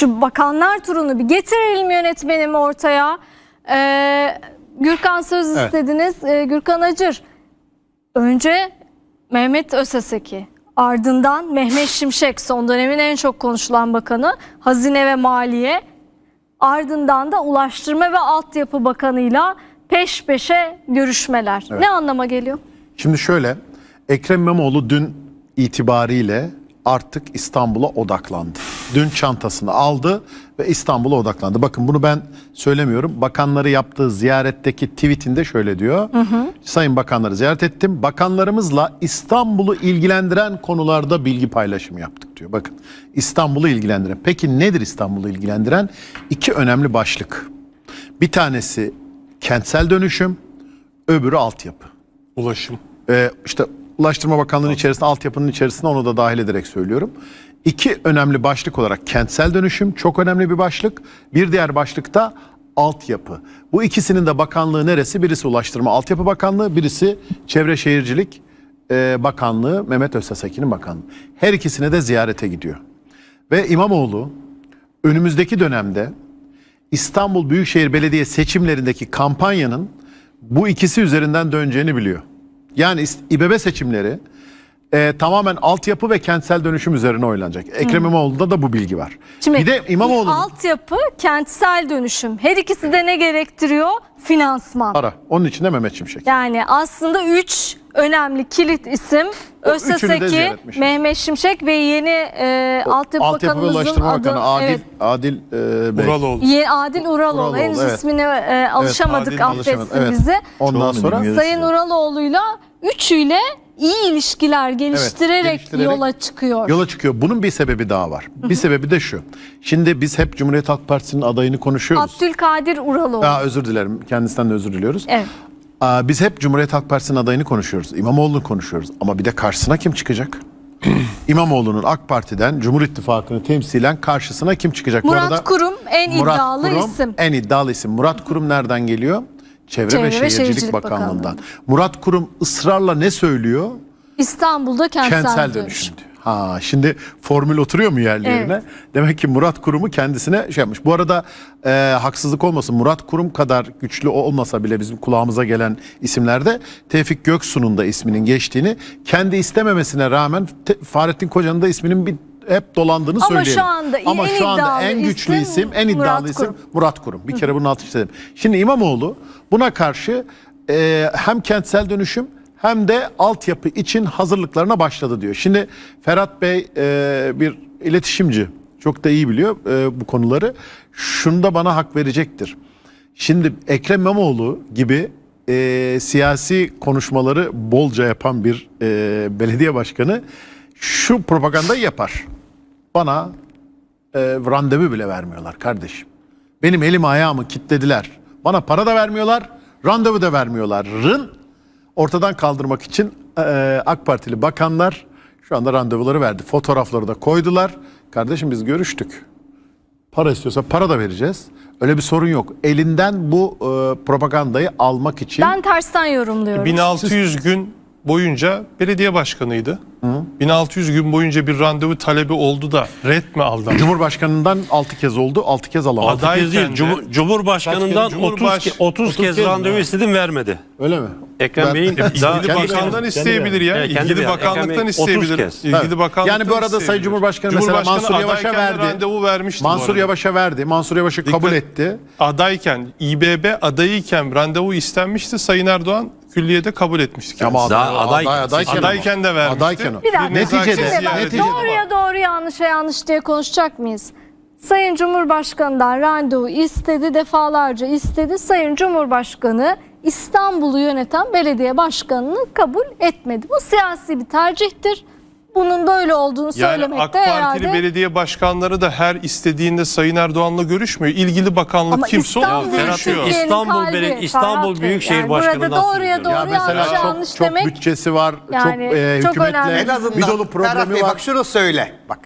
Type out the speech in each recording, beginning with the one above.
şu bakanlar turunu bir getirelim yönetmenim ortaya. Ee, Gürkan söz Evet. istediniz. Ee, Gürkan Acır. Önce Mehmet Öseseki. Ardından Mehmet Şimşek son dönemin en çok konuşulan bakanı. Hazine ve Maliye. Ardından da Ulaştırma ve Altyapı Bakanı'yla peş peşe görüşmeler. Ne anlama geliyor? Şimdi şöyle, Ekrem İmamoğlu dün itibariyle artık İstanbul'a odaklandı. Dün çantasını aldı ve İstanbul'a odaklandı. Bakın bunu ben söylemiyorum. Bakanları yaptığı ziyaretteki tweetinde şöyle diyor. Sayın bakanları ziyaret ettim. Bakanlarımızla İstanbul'u ilgilendiren konularda bilgi paylaşımı yaptık diyor. Bakın İstanbul'u ilgilendiren. Peki nedir İstanbul'u ilgilendiren? İki önemli başlık. Bir tanesi kentsel dönüşüm, öbürü altyapı. Ulaşım. Ee, işte Ulaştırma Bakanlığı'nın içerisinde, altyapının içerisinde onu da dahil ederek söylüyorum. İki önemli başlık olarak kentsel dönüşüm çok önemli bir başlık. Bir diğer başlık da altyapı. Bu ikisinin de bakanlığı neresi? Birisi Ulaştırma Altyapı Bakanlığı, birisi Çevre Şehircilik e, Bakanlığı, Mehmet Öztesekin'in bakanlığı. Her ikisine de ziyarete gidiyor. Ve İmamoğlu önümüzdeki dönemde İstanbul Büyükşehir Belediye seçimlerindeki kampanyanın bu ikisi üzerinden döneceğini biliyor. Yani İBB seçimleri e, tamamen altyapı ve kentsel dönüşüm üzerine oynanacak. Ekrem İmamoğlu'nda da bu bilgi var. Şimdi bir de İmamoğlu'nun altyapı, kentsel dönüşüm. Her ikisi de ne gerektiriyor? Finansman. para. Onun için de Mehmet Şimşek. Yani aslında üç önemli kilit isim etmiş. Mehmet Şimşek ve yeni e, altyapı, Altyapı bakanımızın Ulaştırma adı Bakanı Adil, evet, Adil e, Bey. Uraloğlu. Ye- Adil Uraloğlu. Uraloğlu, Henüz evet. ismine e, alışamadık Adil affetsin evet. bizi. Ondan sonra. Sayın Uraloğlu'yla üçüyle iyi ilişkiler geliştirerek, geliştirerek yola çıkıyor. yola çıkıyor. Bunun bir sebebi daha var. Bir sebebi de şu. Şimdi biz hep Cumhuriyet Halk Partisi'nin adayını konuşuyoruz. Abdülkadir Uraloğlu. Aa, özür dilerim. Kendisinden de özür diliyoruz. Evet. Biz hep Cumhuriyet Halk Partisi'nin adayını konuşuyoruz. İmamoğlu'nu konuşuyoruz. Ama bir de karşısına kim çıkacak? İmamoğlu'nun AK Parti'den Cumhur İttifakı'nı temsilen karşısına kim çıkacak? Murat Kurum en Murat iddialı Kurum isim. En iddialı isim. Murat Kurum nereden geliyor? Çevre, Çevre ve Şehircilik, Şehircilik Bakanlığı'ndan. Bakanlığı. Murat Kurum ısrarla ne söylüyor? İstanbul'da kentsel, Kentsel dönüşüm. dönüşüm diyor. Ha şimdi formül oturuyor mu yerli Evet. Demek ki Murat Kurum'u kendisine şey yapmış. Bu arada e, haksızlık olmasın Murat Kurum kadar güçlü olmasa bile bizim kulağımıza gelen isimlerde Tevfik Göksu'nun da isminin geçtiğini kendi istememesine rağmen te, Fahrettin Koca'nın da isminin bir hep dolandığını Ama söyleyelim. şu anda Ama şu anda en güçlü isim isim, en Murat iddialı isim Kurum. Murat Kurum. Bir kere bunun altını çizelim. Şimdi İmamoğlu buna karşı e, hem kentsel dönüşüm hem de altyapı için hazırlıklarına başladı diyor. Şimdi Ferhat Bey e, bir iletişimci. Çok da iyi biliyor e, bu konuları. Şunda bana hak verecektir. Şimdi Ekrem İmamoğlu gibi e, siyasi konuşmaları bolca yapan bir e, belediye başkanı şu propagandayı yapar. Bana e, randevu bile vermiyorlar kardeşim. Benim elim ayağımı kitlediler. Bana para da vermiyorlar, randevu da vermiyorlar. Rın ortadan kaldırmak için e, AK Partili bakanlar şu anda randevuları verdi. Fotoğrafları da koydular. Kardeşim biz görüştük. Para istiyorsa para da vereceğiz. Öyle bir sorun yok. Elinden bu e, propagandayı almak için Ben tersten yorumluyorum. 1600 gün boyunca belediye başkanıydı. 1600 gün boyunca bir randevu talebi oldu da red mi aldı? Cumhurbaşkanından 6 kez oldu, 6 kez alamadı. Aday- Kez değil, Cumhur- Cumhurbaşkanından Cumhurbaş- 30, ke- 30, 30 kez kez randevu mi? istedim vermedi. Öyle mi? Ekrem Ben- Bey'in daha İlgili kendi bakandan isteyebilir ya. Kendi İlgili bakanlıktan Bey 30 isteyebilir. İlgili bakanlıktan Yani bu arada Sayın. Cumhurbaşkanı mesela Mansur Yavaş'a verdi. randevu vermişti bu Mansur. Yavaş'a verdi. Mansur Yavaş'ı kabul etti. Adayken, İBB adayıyken randevu istenmişti. Sayın Erdoğan külliyede kabul etmişti. Ama kendisi. Daha aday- adayken, Adayken de vermişti. Adayken o. Bir dakika. Neticede, Şimdi bak, neticede doğruya doğru yanlışa yanlış diye konuşacak mıyız? Sayın Cumhurbaşkanı'ndan randevu istedi, defalarca istedi. Sayın Cumhurbaşkanı İstanbul'u yöneten belediye başkanını kabul etmedi. Bu siyasi bir tercihtir. Bunun böyle olduğunu Yani söylemekte AK Partili herhalde. belediye başkanları da her istediğinde Sayın Erdoğan'la görüşmüyor. İlgili bakanlık Ama kimse İstanbul onunla görüşüyor. Türkiye'nin İstanbul kalbi, Bele- İstanbul Ferhat Bey. Büyükşehir yani Burada Başkanı'ndan doğruya söylüyorum. doğru Ya mesela yanlış çok, yanlış çok demek. bütçesi var. Yani çok e, çok hükümetle önemli. En azından bir dolu Ferhat problemi Bey var. bak şunu söyle. Bak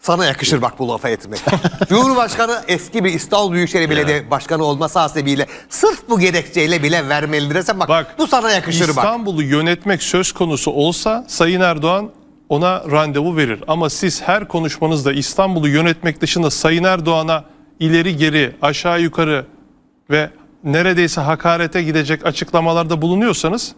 sana yakışır bak bu lafa etmek. Cumhurbaşkanı eski bir İstanbul Büyükşehir Belediye Başkanı olması hasebiyle sırf bu gerekçeyle bile vermelidir. Sen bak, Bak bu sana yakışır bak. İstanbul'u yönetmek söz konusu olsa Sayın Erdoğan ona randevu verir. Ama siz her konuşmanızda İstanbul'u yönetmek dışında Sayın Erdoğan'a ileri geri aşağı yukarı ve neredeyse hakarete gidecek açıklamalarda bulunuyorsanız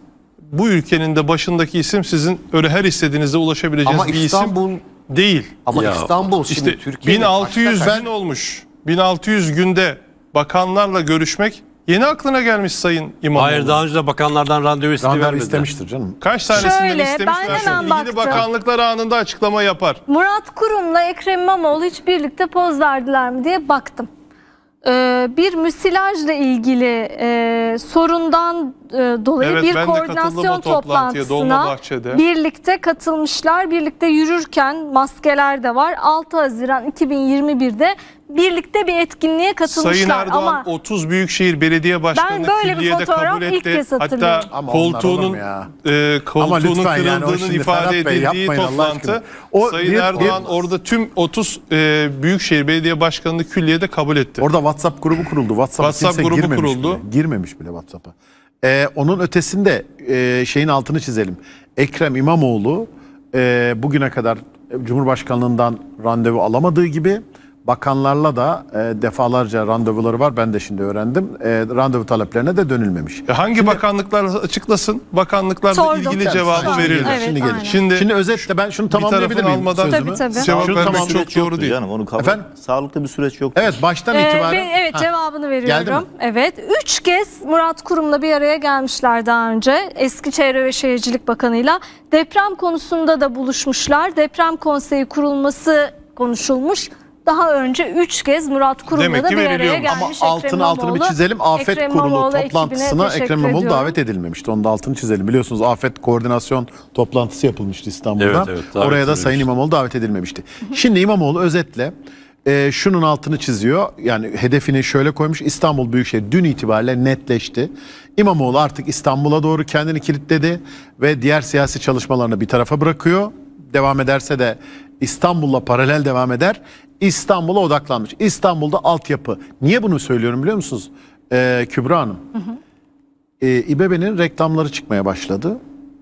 bu ülkenin de başındaki isim sizin öyle her istediğinizde ulaşabileceğiniz Ama bir İstanbul isim değil. ama Ya, İstanbul şimdi İşte Türkiye'nin 1600 başka- gün olmuş. 1600 günde bakanlarla görüşmek yeni aklına gelmiş Sayın İmamoğlu. Hayır daha önce de bakanlardan randevu istedi Randevu vermediler. istemiştir canım. Kaç tanesinden Şöyle, ben istemişler? hemen İlgili baktım. bakanlıklar anında açıklama yapar. Murat Kurum'la Ekrem İmamoğlu hiç birlikte poz verdiler mi diye baktım. Ee, bir müsilajla ilgili e, sorundan e, dolayı Evet, bir ben de katıldım koordinasyon o toplantıya, toplantısına Dolmabahçe'de. birlikte katılmışlar. Birlikte yürürken maskeler de var. 6 Haziran 2021'de birlikte bir etkinliğe katılmışlar. Sayın Erdoğan Ama 30 Büyükşehir Belediye Başkanı'nı böyle bir külliyede fotoğraf kabul ilk etti. kez Hatta hatırlıyorum. Ama onlar olur koltuğunun mu ya? e, koltuğunun lütfen yani o kırıldığının şimdi ifade Bey edildiği yapmayın Allah toplantı. O Sayın bir- Erdoğan bir- orada tüm 30 e, Büyükşehir Belediye Başkanı'nı külliyede kabul etti. Orada WhatsApp grubu kuruldu. WhatsApp'a WhatsApp kimse grubu girmemiş kuruldu. Bile. Girmemiş bile WhatsApp'a. Ee, onun ötesinde e, şeyin altını çizelim. Ekrem İmamoğlu e, bugüne kadar Cumhurbaşkanlığından randevu alamadığı gibi bakanlarla da e, defalarca randevuları var. Ben de şimdi öğrendim. E, randevu taleplerine de dönülmemiş. E, hangi bakanlıklar açıklasın? Bakanlıklarda Sordum. ilgili Tabii, cevabı verilir. Evet, şimdi gelir. Şimdi, Şimdi özetle ben şunu tamamlayabilir miyim almadan? Tabii, tabii. cevap Şunu vermek tamam- çok doğru değil. Canım onu kabul. Efendim? Sağlıklı bir süreç yok. Evet baştan Ee, itibaren. ben- evet Ha. cevabını veriyorum. Evet. Üç kez Murat Kurum'la bir araya gelmişler daha önce. Eski Çevre ve Şehircilik Bakanı'yla. Deprem konusunda da buluşmuşlar. Deprem konseyi kurulması konuşulmuş. Daha önce üç kez Murat Kurum'la da bir araya veriliyor. gelmiş. Ama Ekrem altını altını bir çizelim. Afet Ekrem Kurulu İmamoğlu ekibine toplantısına Ekrem İmamoğlu ediyorum. davet edilmemişti. Onu da altını çizelim. Biliyorsunuz afet koordinasyon toplantısı yapılmıştı İstanbul'da. Evet, evet, Oraya da. Sayın İmamoğlu davet edilmemişti. Şimdi İmamoğlu özetle e, şunun altını çiziyor. Yani hedefini şöyle koymuş. İstanbul Büyükşehir dün itibariyle netleşti. İmamoğlu artık İstanbul'a doğru kendini kilitledi ve diğer siyasi çalışmalarını bir tarafa bırakıyor. Devam ederse de İstanbul'la paralel devam eder. İstanbul'a odaklanmış. İstanbul'da altyapı. Niye bunu söylüyorum biliyor musunuz? Ee, Kübra Hanım. Ee, İBB'nin reklamları çıkmaya başladı.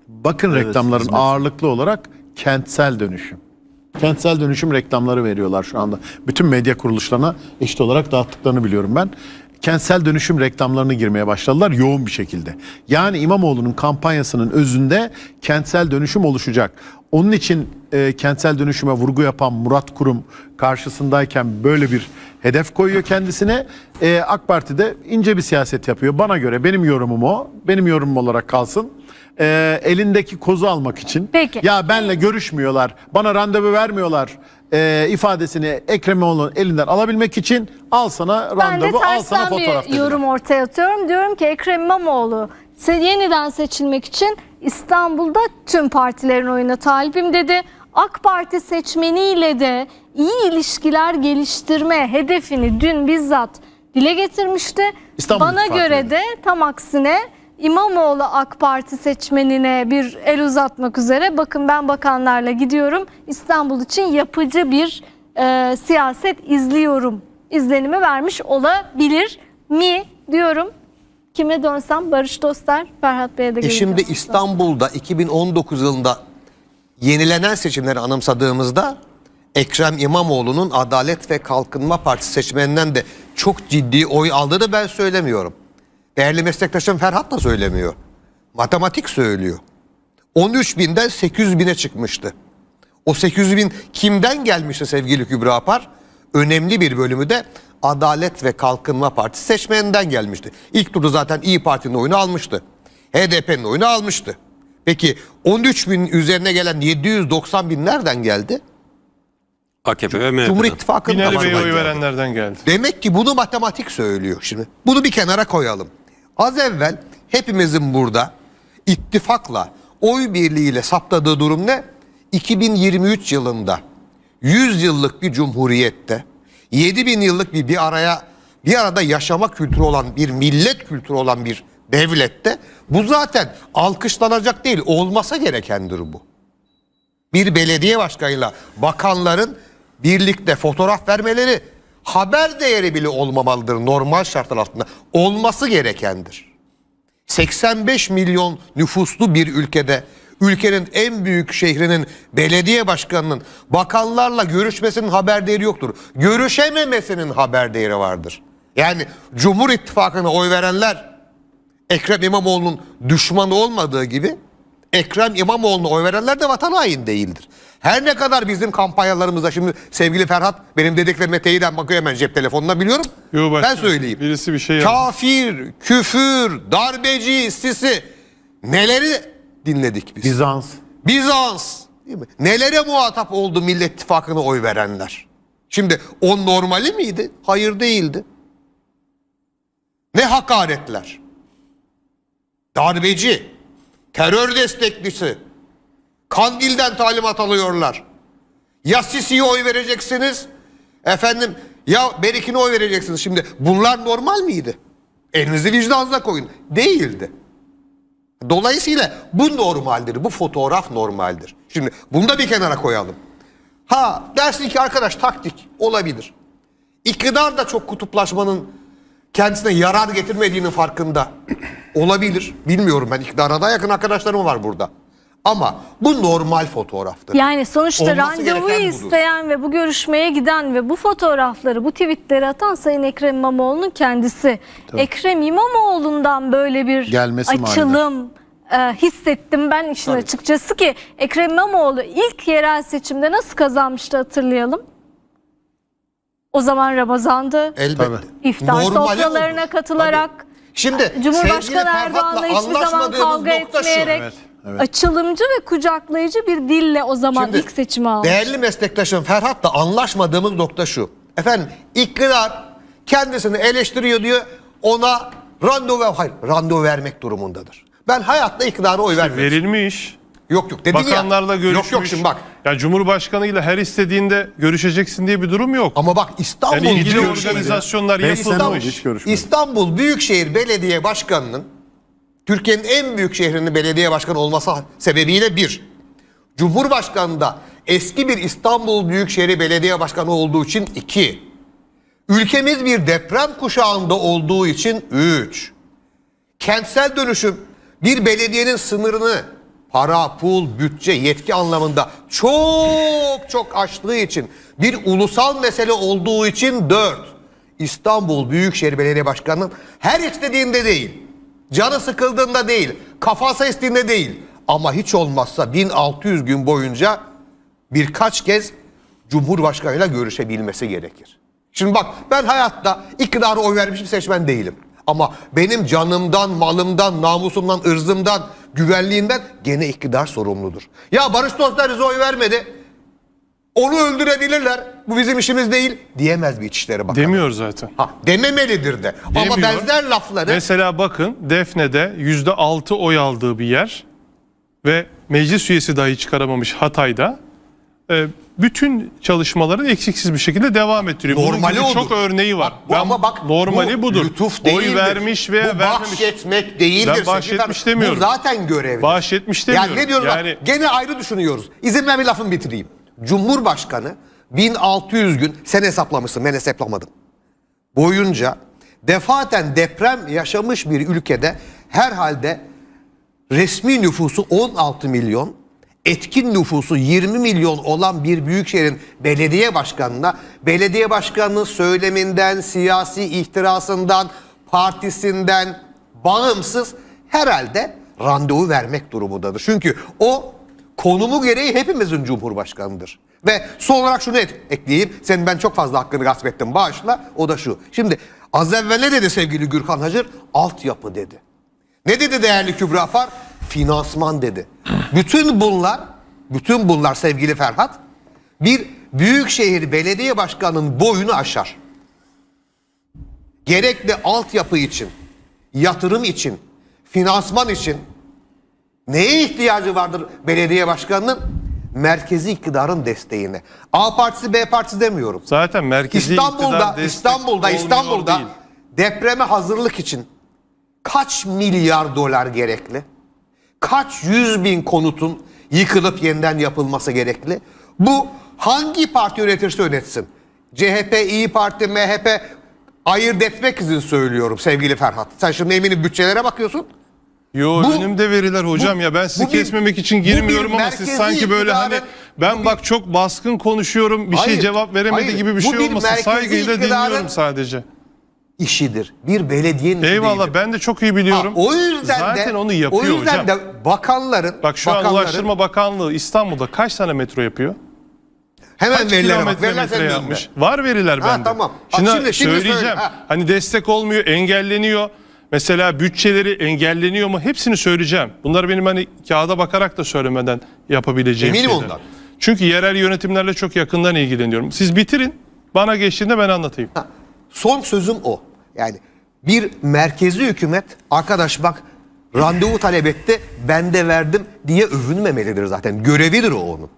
Bakın Evet, reklamların hizmet. ağırlıklı olarak kentsel dönüşüm. Kentsel dönüşüm reklamları veriyorlar şu anda. Bütün medya kuruluşlarına eşit olarak dağıttıklarını biliyorum ben. Kentsel dönüşüm reklamlarını girmeye başladılar yoğun bir şekilde. Yani İmamoğlu'nun kampanyasının özünde kentsel dönüşüm oluşacak. Onun için e, kentsel dönüşüme vurgu yapan Murat Kurum karşısındayken böyle bir hedef koyuyor kendisine. E, AK Parti de ince bir siyaset yapıyor. Bana göre benim yorumum o. Benim yorumum olarak kalsın. E, elindeki kozu almak için. Peki. Ya benle görüşmüyorlar, bana randevu vermiyorlar e, ifadesini Ekrem İmamoğlu'nun elinden alabilmek için al sana Ben de randevu, al sana tersten fotoğraf bir dediler. yorum ortaya atıyorum. Diyorum ki Ekrem İmamoğlu se- yeniden seçilmek için İstanbul'da tüm partilerin oyuna talibim dedi. AK Parti seçmeniyle de iyi ilişkiler geliştirme hedefini dün bizzat dile getirmişti. İstanbul Bana İttifakı'yla. göre de tam aksine İmamoğlu AK Parti seçmenine bir el uzatmak üzere bakın ben bakanlarla gidiyorum İstanbul için yapıcı bir e, siyaset izliyorum izlenimi vermiş olabilir mi diyorum. Kime dönsem Barış Dostlar, Ferhat Bey'e de E şimdi İstanbul'da 2019 yılında yenilenen seçimleri anımsadığımızda Ekrem İmamoğlu'nun Adalet ve Kalkınma Partisi seçmeninden de çok ciddi oy aldığını ben söylemiyorum. Değerli meslektaşım Ferhat da söylemiyor. Matematik söylüyor. 13 binden 800 bine çıkmıştı. O 800 bin kimden gelmişti sevgili Kübra Apar? Önemli bir bölümü de Adalet ve Kalkınma Partisi seçmeninden gelmişti. İlk turda zaten İyi Parti'nin oyunu almıştı. HDP'nin oyunu almıştı. Peki 13 bin üzerine gelen 790 bin nereden geldi? AKP ve MHP'den. Cumhur İttifakı'nın Binali Bey'e oy verenlerden geldi. Demek ki bunu matematik söylüyor şimdi. Bunu bir kenara koyalım. Az evvel hepimizin burada ittifakla, oy birliğiyle saptadığı durum ne? 2023 yılında 100 yıllık bir cumhuriyette 7000 yıllık bir bir araya bir arada yaşama kültürü olan bir millet kültürü olan bir devlette bu zaten alkışlanacak değil olmasa gerekendir bu bir belediye başkanıyla bakanların birlikte fotoğraf vermeleri haber değeri bile olmamalıdır normal şartlar altında. Olması gerekendir. 85 milyon nüfuslu bir ülkede ülkenin en büyük şehrinin belediye başkanının bakanlarla görüşmesinin haber değeri yoktur. Görüşememesinin haber değeri vardır. Yani Cumhur İttifakı'na oy verenler Ekrem İmamoğlu'nun düşmanı olmadığı gibi Ekrem İmamoğlu'na oy verenler de vatan hain değildir. Her ne kadar bizim kampanyalarımızda şimdi sevgili Ferhat benim dediklerime teyiden bakıyor hemen cep telefonuna biliyorum. Yo, ben söyleyeyim. birisi bir şey. Kafir, küfür, darbeci, sisi neleri dinledik biz? Bizans. Bizans. Değil mi? Nelere muhatap oldu Millet İttifakı'na oy verenler? Şimdi o normali miydi? Hayır değildi. Ne hakaretler. Darbeci, terör destekçisi, Kandil'den talimat alıyorlar. Ya Sisi'ye oy vereceksiniz, efendim ya Berik'ine oy vereceksiniz. Şimdi bunlar normal miydi? Elinizi vicdanınıza koyun. Değildi. Dolayısıyla bu normaldir. Bu fotoğraf normaldir. Şimdi bunu da bir kenara koyalım. Ha dersin ki arkadaş taktik olabilir. İktidar da çok kutuplaşmanın kendisine yarar getirmediğinin farkında. olabilir. Bilmiyorum ben iktidara da yakın arkadaşlarım var burada. Ama bu normal fotoğraftır. Yani sonuçta Olması gereken budur. isteyen ve bu görüşmeye giden ve bu fotoğrafları, bu tweetleri atan Sayın Ekrem İmamoğlu'nun kendisi. Ekrem İmamoğlu'ndan böyle bir Gelmesi açılım e, hissettim ben işin Tabii. açıkçası ki Ekrem İmamoğlu ilk yerel seçimde nasıl kazanmıştı hatırlayalım. O zaman Ramazan'dı. Elbette. Tabii. İftar Normali sofralarına olur. katılarak Tabii. Şimdi sevgili Cumhurbaşkanı Ferhat'la Erdoğan'la hiçbir zaman anlaşmadığımız kavga nokta şu. etmeyerek Evet, evet. açılımcı ve kucaklayıcı bir dille o zaman Şimdi ilk seçimi almış. Değerli meslektaşım Ferhat'la anlaşmadığımız nokta şu. Efendim iktidar kendisini eleştiriyor diyor ona randevu hayır randevu vermek durumundadır. Ben hayatta iktidara oy vermem. Verilmiş. Yok yok dedin ya. Bakanlarla görüşmüş. Yok yok şimdi bak. Ya Cumhurbaşkanıyla her istediğinde görüşeceksin diye bir durum yok. Ama bak İstanbul Yani ilgili organizasyonlar yapılmış. görüşmedik. İstanbul Büyükşehir Belediye Başkanı'nın Türkiye'nin en büyük şehrinin belediye başkanı olması sebebiyle bir, Cumhurbaşkanı'nda eski bir İstanbul Büyükşehir Belediye Başkanı olduğu için iki, ülkemiz bir deprem kuşağında olduğu için üç, kentsel dönüşüm bir belediyenin sınırını para, pul, bütçe, yetki anlamında çok çok aştığı için bir ulusal mesele olduğu için dört. İstanbul Büyükşehir Belediye Başkanı'nın her istediğinde değil, canı sıkıldığında değil, kafası estiğinde değil ama hiç olmazsa 1600 gün boyunca birkaç kez Cumhurbaşkanıyla görüşebilmesi gerekir. Şimdi bak ben hayatta iktidara oy vermiş bir seçmen değilim. Ama benim canımdan, malımdan, namusumdan, ırzımdan, güvenliğimden gene iktidar sorumludur. Ya Barış Dostlar oy vermedi. Onu öldürebilirler. Bu bizim işimiz değil diyemez bir İçişleri Bakanı. Demiyor zaten. Ha, dememelidir de. Ama Demiyor. benzer lafları Mesela bakın Defne'de yüzde altı oy aldığı bir yer ve meclis üyesi dahi çıkaramamış Hatay'da e, bütün çalışmaların eksiksiz bir şekilde devam ettiriyor. Bunun Normali odur. çok örneği var. Bak, bu ama bak normali bu budur. Lütuf Oy değildir. vermiş veya bu vermemiş. bahşetmek değildir. Ben bahşetmiş demiyorum. Bu zaten görevli. Bahşetmiş demiyorum. Yani ne diyorum Yani- bak gene ayrı düşünüyoruz. İzin ver bir lafımı bitireyim. Cumhurbaşkanı 1600 gün sen hesaplamışsın ben hesaplamadım. Boyunca defaten deprem yaşamış bir ülkede herhalde resmi nüfusu 16 milyon, etkin nüfusu 20 milyon olan bir büyükşehirin belediye başkanına belediye başkanının söyleminden, siyasi ihtirasından, partisinden bağımsız herhalde randevu vermek durumundadır. Çünkü o konumu gereği hepimizin cumhurbaşkanıdır. Ve son olarak şunu et, ekleyeyim. Senin ben çok fazla hakkını gasp ettim bağışla. O da şu. Şimdi az evvel ne dedi sevgili Gürkan Hacır? Altyapı dedi. Ne dedi değerli Kübra Far? Finansman dedi. Bütün bunlar, bütün bunlar sevgili Ferhat, bir büyükşehir belediye başkanının boyunu aşar. Gerekli altyapı için, yatırım için, finansman için neye ihtiyacı vardır belediye başkanının? Merkezi iktidarın desteğine. A partisi B partisi demiyorum. Zaten merkezi İstanbul'da, İstanbul'da, İstanbul'da değil. depreme hazırlık için kaç milyar dolar gerekli? Kaç yüz bin konutun yıkılıp yeniden yapılması gerekli? Bu hangi parti yönetirse yönetsin. CHP, İyi Parti, MHP ayırt etmek için söylüyorum sevgili Ferhat. Sen şimdi eminim bütçelere bakıyorsun. Yo Bu- önümde veriler hocam bu- ya ben sizi bu bir- kesmemek için girmiyorum ama siz sanki böyle hani iktidarın- ben bu bir- bak çok baskın konuşuyorum bir şey Hayır, cevap veremedi hayır. gibi bir şey olmasın. Saygıyla dinliyorum sadece. işidir. Bir belediyenin Eyvallah değildir. ben de çok iyi biliyorum. Ha, o yüzden Zaten de onu yapıyor o yüzden hocam. de bakanların Bak şu an bakanların- Ulaştırma Bakanlığı İstanbul'da kaç tane metro yapıyor? hemen Kaç verilere bak. Veriler yapmış? Var veriler Ha, bende. tamam. Bak Şimdi, şimdi- şimdi söyleyeceğim. söyle, ha. Hani destek olmuyor, engelleniyor. Mesela bütçeleri engelleniyor mu? Hepsini söyleyeceğim. Bunlar benim hani kağıda bakarak da söylemeden yapabileceğim Eminim şeyler. ondan. Çünkü yerel yönetimlerle çok yakından ilgileniyorum. Siz bitirin. Bana geçtiğinde ben anlatayım. Ha, Son sözüm o. Yani bir merkezi hükümet arkadaş bak randevu talep etti ben de verdim diye övünmemelidir zaten. Görevidir o onun.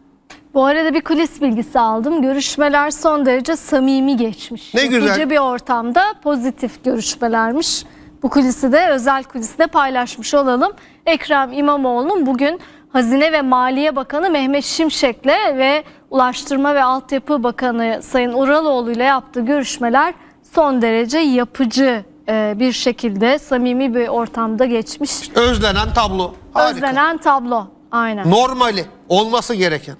Bu arada bir kulis bilgisi aldım. Görüşmeler son derece samimi geçmiş. Ne güzel. Yapıcı bir ortamda pozitif görüşmelermiş. Bu kulisi de özel kulisi de paylaşmış olalım. Ekrem İmamoğlu'nun bugün Hazine ve Maliye Bakanı Mehmet Şimşek'le ve Ulaştırma ve Altyapı Bakanı Sayın Uraloğlu ile yaptığı görüşmeler son derece yapıcı e, bir şekilde samimi bir ortamda geçmiş. Özlenen tablo. Harika. Özlenen tablo. Aynen. Normali olması gereken.